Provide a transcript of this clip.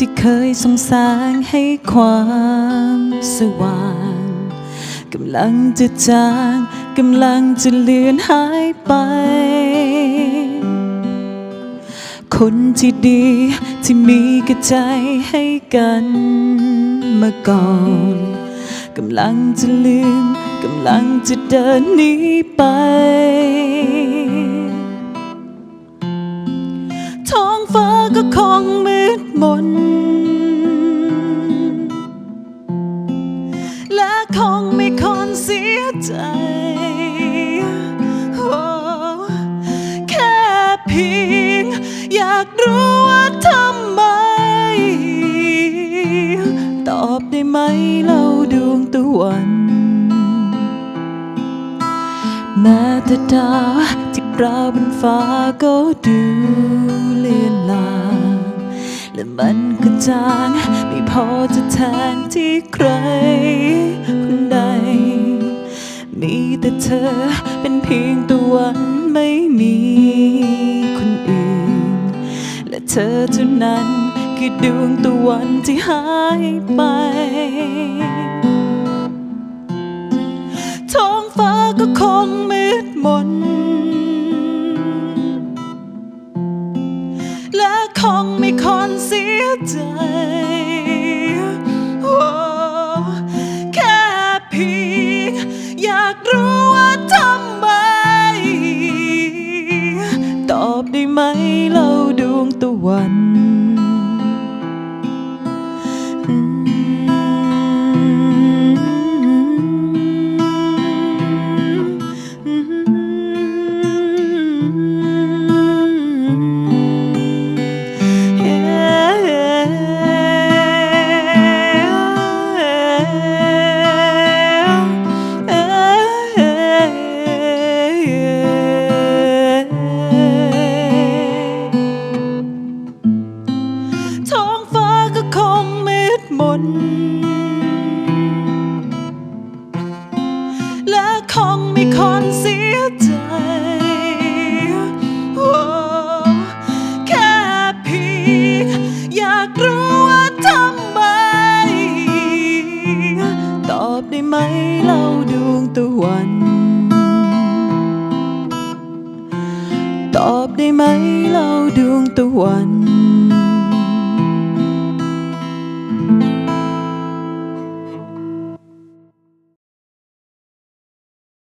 ที่เคยส่องแสงให้ความสว่าง กำลังจะจางกำลังจะเลือนหายไป คนที่ดีที่มีกระใจให้กันมาก่อนกำลังจะลืมกำลังจะเดินหนีไป ใจ แค่เพียง อยากรู้ว่าทำไม ตอบได้ไหมเล่าดวงตะวันแม้แต่ดาวที่ปราบบนฟ้าก็ดูเลือนลางและมันก็จางไม่พอจะแทนที่ใคร แต่เธอเป็นเพียงตัววันไม่มีคนอื่น และเธอเท่านั้นคือดวงตะวันที่หายไปท้องฟ้าก็คงมืดมน และคงไม่คนเสียใจ ท้ากรู้ว่าทำไม ตอบได้ไหมเล่าดวงตะวัน ตอบได้ไหมเล่าดวงตะวัน